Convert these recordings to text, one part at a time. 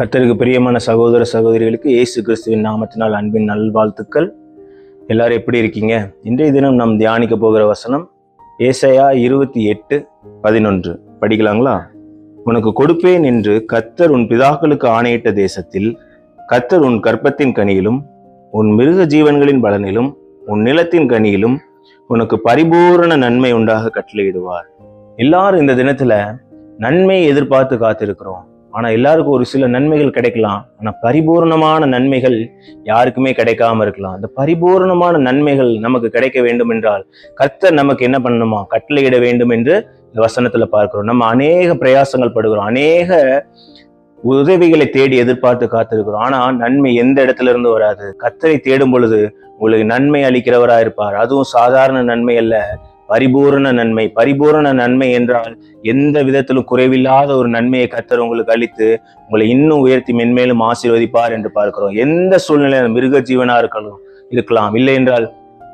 கர்த்தருக்கு பிரியமான சகோதர சகோதரிகளுக்கு இயேசு கிறிஸ்துவின் நாமத்தினால் அன்பின் நல்வாழ்த்துக்கள். எல்லாரும் எப்படி இருக்கீங்க? இன்றைய தினம் நாம் தியானிக்க போகிற வசனம் ஏசையா இருபத்தி எட்டு பதினொன்று. படிக்கலாங்களா? உனக்கு கொடுப்பேன் என்று கர்த்தர் உன் பிதாக்களுக்கு ஆணையிட்ட தேசத்தில் கர்த்தர் உன் கற்பத்தின் கனியிலும் உன் மிருக ஜீவன்களின் பலனிலும் உன் நிலத்தின் கனியிலும் உனக்கு பரிபூரண நன்மை உண்டாக கட்டளையிடுவார். எல்லாரும் இந்த தினத்துல நன்மையை எதிர்பார்த்து காத்திருக்கிறோம். ஆனால் எல்லாருக்கும் ஒரு சில நன்மைகள் கிடைக்கலாம். ஆனால் பரிபூர்ணமான நன்மைகள் யாருக்குமே கிடைக்காம இருக்கலாம். அந்த பரிபூர்ணமான நன்மைகள் நமக்கு கிடைக்க வேண்டும் என்றால் கர்த்தர் நமக்கு என்ன பண்ணணுமா? கட்டளையிட வேண்டும் என்று இந்த வசனத்துல பார்க்கிறோம். நம்ம அநேக பிரயாசங்கள் படுகிறோம். அநேக உதவிகளை தேடி எதிர்பார்த்து காத்திருக்கிறோம். ஆனா நன்மை எந்த இடத்துல இருந்து வராது? கர்த்தரை தேடும் பொழுது உங்களுக்கு நன்மை அளிக்கிறவரா இருப்பார். அதுவும் சாதாரண நன்மை அல்ல. பரிபூரண நன்மை. பரிபூரண நன்மை என்றால் எந்த விதத்திலும் குறைவில்லாத ஒரு நன்மையை கத்தர் உங்களுக்கு அளித்து உங்களை இன்னும் உயர்த்தி மென்மேலும் ஆசீர்வதிப்பார் என்று பார்க்கிறோம். எந்த சூழ்நிலையில மிருக ஜீவனா இருக்கலாம் இருக்கலாம். இல்லை என்றால்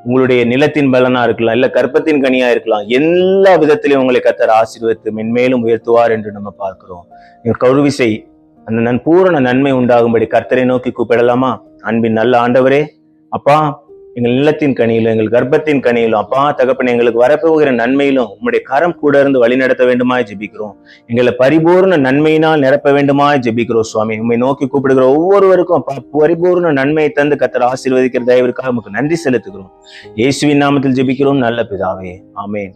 உங்களுடைய நிலத்தின் பலனா இருக்கலாம் இல்ல கற்பத்தின் கனியா இருக்கலாம். எல்லா விதத்திலையும் உங்களை கத்தர் ஆசீர்வதித்து மென்மேலும் உயர்த்துவார் என்று நம்ம பார்க்கிறோம். கருவிசை அந்த நன் பூரண நன்மை உண்டாகும்படி கர்த்தரை நோக்கி கூப்பிடலாமா? அன்பின் நல்ல ஆண்டவரே அப்பா எங்கள் நிலத்தின் கனியிலும் எங்கள் கர்ப்பத்தின் கனியிலும் அப்பா தகப்பன் எங்களுக்கு வரப்போகிற நன்மையிலும் உம்முடைய கரம் கூட இருந்து வழி நடத்த வேண்டுமாய் ஜெபிக்கிறோம். எங்களை பரிபூர்ண நன்மையினால் நிரப்ப வேண்டுமாய் ஜெபிக்கிறோம் சுவாமி. உண்மை நோக்கி கூப்பிடுகிற ஒவ்வொருவருக்கும் அப்பா பரிபூர்ண நன்மையை தந்து கத்தர் ஆசீர்வதிக்கிற தயவிற்காக நமக்கு நன்றி செலுத்துகிறோம். இயேசுவின் நாமத்தில் ஜெபிக்கிறோம் நல்ல பிதாவே. ஆமேன்.